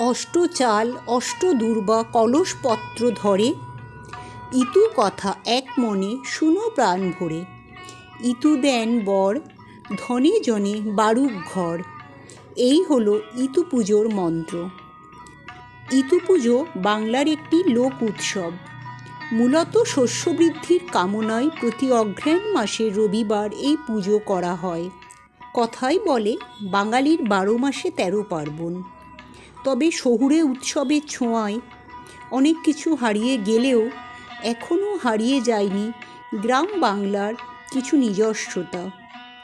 অষ্ট চাল অষ্ট কলসপত্র ধরে। ইতু কথা এক মনে শুনো প্রাণ ভরে। ইতু দেন বর, ধনে জনে বারুক ঘর। এই হলো ইতু পুজোর মন্ত্র। ইতু পুজো বাংলার একটি লোক উৎসব। মূলত শস্যবৃদ্ধির কামনায় প্রতি অঘ্রাণ মাসে রবিবার এই পুজো করা হয়। কথাই বলে, বাঙালির বারো মাসে তেরো পার্বণ। তবে শহুরে উৎসবের ছোঁয়ায়। অনেক কিছু হারিয়ে গেলেও এখনও হারিয়ে যায়নি গ্রাম বাংলার কিছু নিজস্বতা।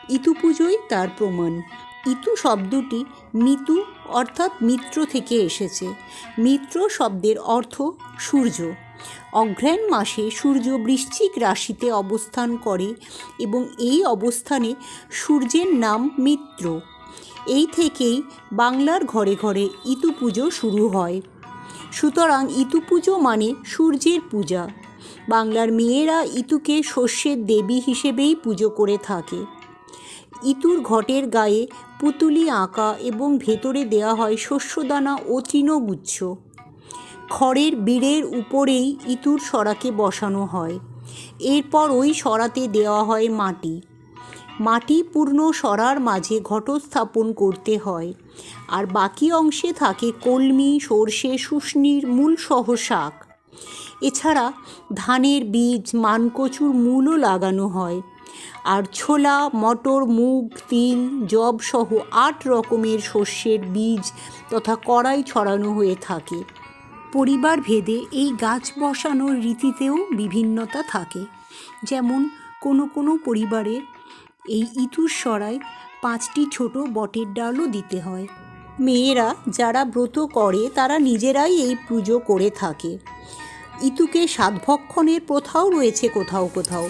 ইতু পুজোই তার প্রমাণ। ইতু শব্দটি মিতু অর্থাৎ মিত্র থেকে এসেছে। মিত্র শব্দের অর্থ সূর্য। অঘ্রাণ মাসে সূর্য বৃশ্চিক রাশিতে অবস্থান করে এবং এই অবস্থানে সূর্যের নাম মিত্র। এই থেকেই বাংলার ঘরে ঘরে ইতু পুজো শুরু হয়। সুতরাং ইতু পুজো মানে সূর্যের পূজা। বাংলার মেয়েরা ইতুকে শস্যের দেবী হিসেবেই পুজো করে থাকে। ইতুর ঘটের গায়ে পুতুলি আঁকা এবং ভেতরে দেওয়া হয় শস্যদানা ও তৃণগুচ্ছ। খড়ের বীড়ের উপরেই ইতুর সরাকে বসানো হয়। এরপর ওই সরাতে দেওয়া হয় মাটি। মাটি পূর্ণ সরার মাঝে ঘটস্থাপন করতে হয়। আর বাকি অংশে থাকে কলমি, সর্ষে, শুষ্নির মূলসহ শাক। এছাড়া ধানের বীজ, মানকচুর মূলও লাগানো হয়। আর ছোলা, মটর, মুগ, তিল জব সহ আট রকমের শস্যের বীজ তথা কড়াই ছড়ানো হয়ে থাকে। পরিবার ভেদে এই গাছ বসানোর রীতিতেও বিভিন্নতা থাকে। যেমন কোনো কোনো পরিবারে এই ইতুর সরায় পাঁচটি ছোট বটের ডালও দিতে হয়। মেয়েরা যারা ব্রত করে, তারা নিজেরাই এই পুজো করে থাকে। ইতুকে সাতভক্ষণের প্রথাও রয়েছে কোথাও কোথাও।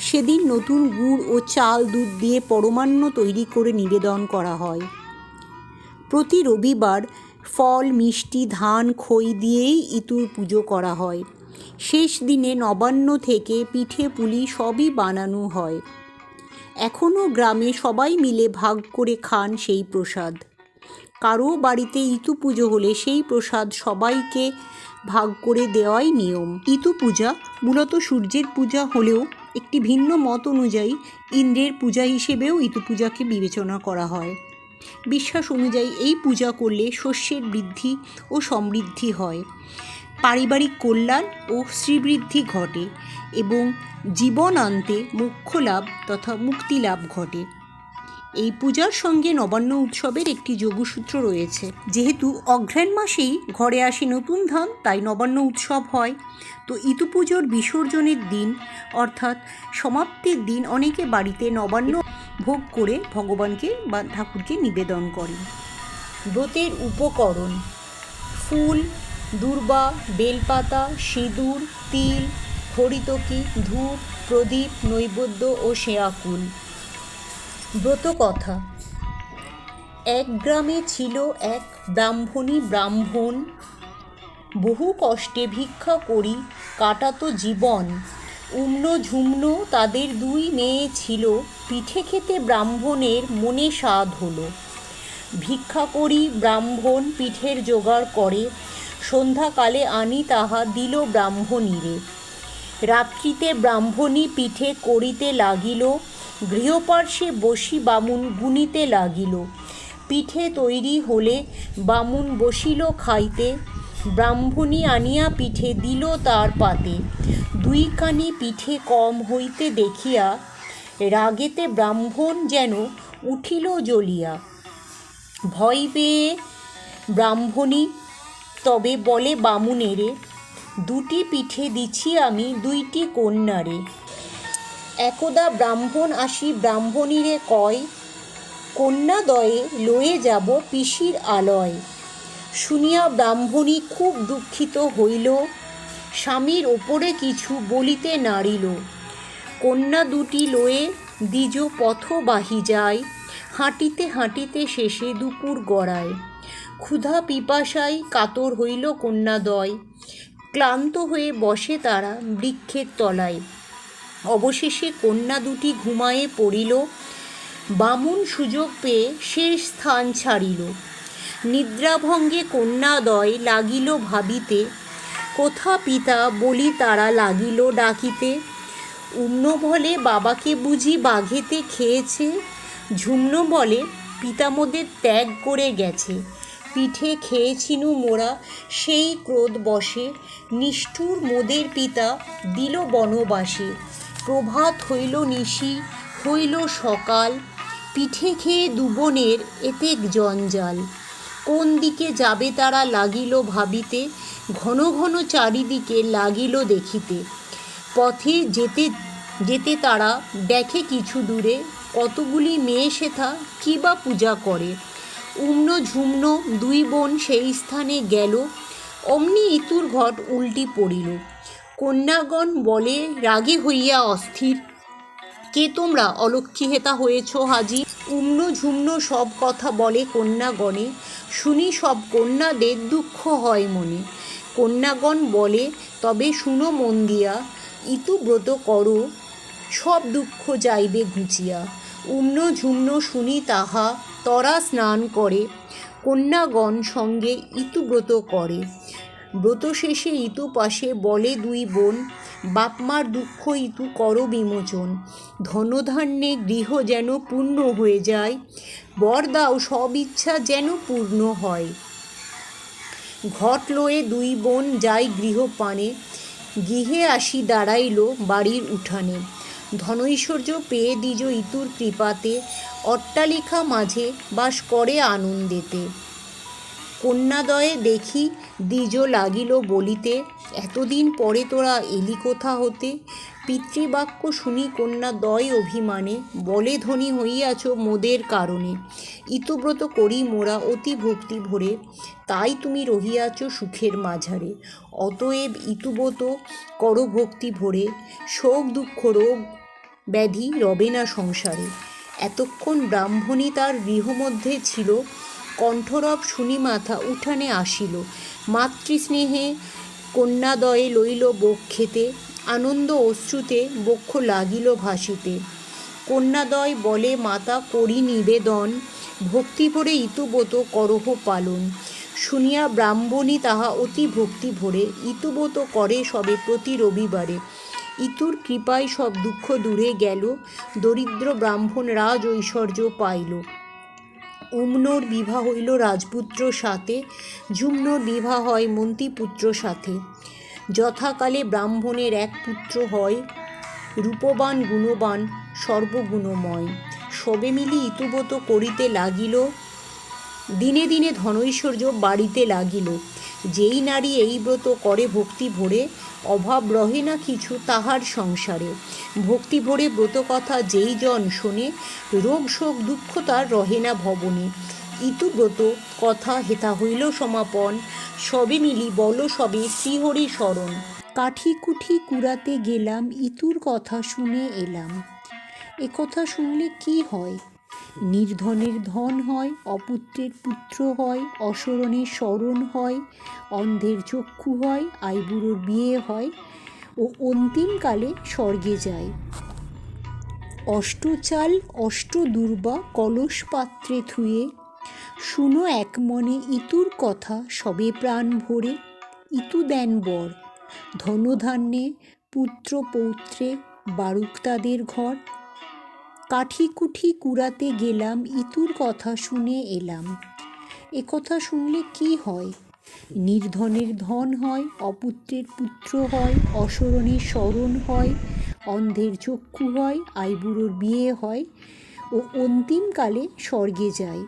সেদিন নতুন গুড় ও চাল, দুধ দিয়ে পরমান্ন তৈরি করে নিবেদন করা হয়। প্রতি রবিবার ফল, মিষ্টি, ধান, খই দিয়েই ইতুর পুজো করা হয়। শেষ দিনে নবান্ন থেকে পিঠে পুলি সবই বানানো হয়। এখনও গ্রামে সবাই মিলে ভাগ করে খান সেই প্রসাদ। কারও বাড়িতে ইতু পুজো হলে সেই প্রসাদ সবাইকে ভাগ করে দেওয়াই নিয়ম। ইতু পূজা মূলত সূর্যের পূজা হলেও একটি ভিন্ন মত অনুযায়ী ইন্দ্রের পূজা হিসেবেও ইতু পূজাকে বিবেচনা করা হয়। বিশ্বাস অনুযায়ী এই পূজা করলে শস্যের বৃদ্ধি ও সমৃদ্ধি হয়। পারিবারিক কল্যাণ ও শ্রীবৃদ্ধি ঘটে এবং জীবনান্তে মোক্ষ লাভ তথা মুক্তি লাভ ঘটে। এই পূজার সঙ্গে নবান্ন উৎসবের একটি যোগসূত্র রয়েছে। যেহেতু অঘ্রাণ মাসেই ঘরে আসে নতুন ধান, তাই নবান্ন উৎসব হয়। তো ইতু পুজোর বিসর্জনের দিন, অর্থাৎ সমাপ্তির দিন, অনেকে বাড়িতে নবান্ন ভোগ করে ভগবানকে বা ঠাকুরকে নিবেদন করেন। ব্রতের উপকরণ, ফুল দূর্বা, বেলপাতা, সিঁদুর, তিল হরিতকি ধূপ, প্রদীপ, নৈবেদ্য ও শেয়াকুল ব্রতকথা। এক গ্রামে ছিল এক ব্রাহ্মণী ব্রাহ্মণ। বহু কষ্টে ভিক্ষা করি, কাটাতো জীবন। উম্ন ঝুমন তাদের দুই মেয়ে ছিল, পিঠে খেতে ব্রাহ্মণের মনে স্বাদ হলো। ভিক্ষা করি, ব্রাহ্মণ পিঠের জোগাড় করে সন্ধ্যাকালে আনি তাহা দিল ব্রাহ্মণীরে। রাত্রিতে ব্রাহ্মণী পিঠে করিতে লাগিল, গৃহপার্শ্বে বসি বামুন গুনিতে লাগিল। পিঠে তৈরি হলে বামুন বসিল খাইতে, ব্রাহ্মণী আনিয়া পিঠে দিল তার পাতে। দুইখানি পিঠে কম হইতে দেখিয়া রাগেতে ব্রাহ্মণ যেন উঠিল জ্বলিয়া। ভয় পেয়ে ব্রাহ্মণী তবে বলে বামুনেরে দুটি পিঠে দিছি আমি, দুইটি কন্যারে একদা ব্রাহ্মণ আসি ব্রাহ্মণীরে কয় কন্যাদয়ে লয়ে যাব পিসির আলয়। শুনিয়া ব্রাহ্মণী খুব দুঃখিত হইল, স্বামীর ওপরে কিছু বলিতে নাড়িল। কন্যা দুটি লয়ে দ্বিজ পথ বাহি যায়, হাঁটিতে হাঁটিতে শেষে দুপুর গড়ায়। ক্ষুধা পিপাসায় কাতর হইল কন্যাদয়। ক্লান্ত হয়ে বসে তারা বৃক্ষের তলায়। অবশেষে কন্যা দুটি ঘুমায়ে পড়িল। বামুন সুযোগ পেয়ে শেষ স্থান ছাড়িল। নিদ্রাভঙ্গে কন্যাদয় লাগিল ভাবিতে। কোথা পিতা, বলি তারা লাগিল ডাকিতে। উম্ন বলে বাবাকে বুঝি বাঘেতে খেয়েছে? ঝুমন বলে পিতামোদের ত্যাগ করে গেছে। পিঠে খেয়েছিনু মোরা, সেই ক্রোধ বসে। নিষ্ঠুর মোদের পিতা দিল বনবাসে। প্রভাত হইল নিশি, হইল সকাল। পিঠে খেয়ে দুবনের এতে জঞ্জাল। কোন দিকে যাবে তারা লাগিল ভাবিতে, ঘন ঘন চারিদিকে লাগিল দেখিতে। পথে যেতে যেতে তারা দেখে কিছু দূরে। কতগুলি মেয়ে সেথা কি বা পূজা করে? উম্ন ঝুম্ন দুই বোন সেই স্থানে গেল, অমনি ইতুর ঘট উল্টি পড়িল। কন্যাগণ বলে, রাগে হইয়া অস্থির। কে তোমরা অলক্ষী হেতা হয়েছ হাজি? উম্ন ঝুমন সব কথা বলে কন্যাগণে। শুনি সব কন্যাদের দুঃখ হয় মনে। কন্যাগণ বলে, তবে শুনো মন দিয়া, ইতু ব্রত করো, সব দুঃখ যাইবে ঘুচিয়া। উম্ন ঝুমন শুনি তাহা, তরা স্নান করে, কন্যাগণ সঙ্গে ইতুব্রত করে। ব্রত শেষে ইতু পাশে বলে দুই বোন, বাপমার দুঃখ ইতু কর বিমোচন। ধনধান্যে গৃহ যেন পূর্ণ হয়ে যায়, বর দাও সব ইচ্ছা যেন পূর্ণ হয়। ঘট লয়ে দুই বোন যায় গৃহপানে, গৃহে আসি দাঁড়াইল বাড়ির উঠানে। ধনৈশ্বর্য পেয়ে দিজ ইতুর কৃপাতে অট্টালিকা মাঝে বাস করে আনন্দেতে। কন্যাদয়ে দেখি দ্বিজ লাগিল বলিতে, এতদিন পরে তোরা এলি কোথা হতে? পিতৃবাক্য শুনি কন্যাদয় অভিমানে, বলে ধনী হইয়াছ মোদের কারণে। ইতব্রত করি মোরা অতি ভক্তি ভরে, তাই তুমি রহিয়াছ সুখের মাঝারে। অতএব ইতুব্রত কর ভক্তি ভরে, শোক, দুঃখ, রোগ ব্যাধি রবে না সংসারে। এতক্ষণ ব্রাহ্মণী তার গৃহমধ্যে ছিল কণ্ঠরব শুনি মাথা উঠানে আসিল। মাতৃস্নেহে কন্যাদয়ে লইল বক্ষেতে আনন্দ অশ্রুতে বক্ষ লাগিল ভাসিতে। কন্যাদয় বলে, মাতা, করি নিবেদন, ভক্তি ভরে ইতুবত করহ পালন। শুনিয়া ব্রাহ্মণী তাহা অতি ভক্তি ভরে, ইতুবত করে সবে প্রতি রবিবারে। ইতুর কৃপায় সব দুঃখ দূরে গেল, দরিদ্র ব্রাহ্মণ রাজ ঐশ্বর্য পাইল। উমনোর বিবাহ হইল রাজপুত্র সাথে ঝুমনোর বিবাহ হয় মন্ত্রীপুত্র সাথে। যথাকালে ব্রাহ্মণের এক পুত্র হয় রূপবান গুণবান সর্বগুণময়। সবে মিলি ইতুবত করিতে লাগিল দিনে দিনে ধনৈশ্বর্য বাড়িতে লাগিল। যেই নারী এই ব্রত করে ভক্তি ভরে, অভাব রহে না কিছু তাহার সংসারে। ভক্তি ভরে ব্রত কথা যেই জন শোনে, রোগ শোক দুঃখ তার রহে না ভবনে। ইতুব্রত কথা হেতা হইল সমাপন। সবে মিলি বল সবে শ্রীহরি স্মরণ কাঠি কুঠি কুড়াতে গেলাম, ইতুর কথা শুনে এলাম। এ কথা শুনলে কি হয়? নির্ধনের ধন হয়, অপুত্রের পুত্র হয় অসরণের স্মরণ হয়, অন্ধের চক্ষু হয়, আইবুড়োর বিয়ে হয় ও অন্তিমকালে স্বর্গে যায়। অষ্টচাল অষ্ট দুর্বা কলস পাত্রে থুয়ে শুনো এক মনে ইতুর কথা সবে প্রাণ ভরে। ইতু দেন বর, ধনধান্যে, পুত্র পৌত্রে বারুক তাদের ঘর। কাঠি কুঠি কুড়াতে গেলাম, ইতুর কথা শুনে এলাম। এ কথা শুনলে কি হয়? নির্ধনের ধন হয়, অপুত্রের পুত্র হয় অসরণের স্মরণ হয়, অন্ধের চক্ষু হয়, আইবুড়োর বিয়ে হয় ও অন্তিমকালে স্বর্গে যায়।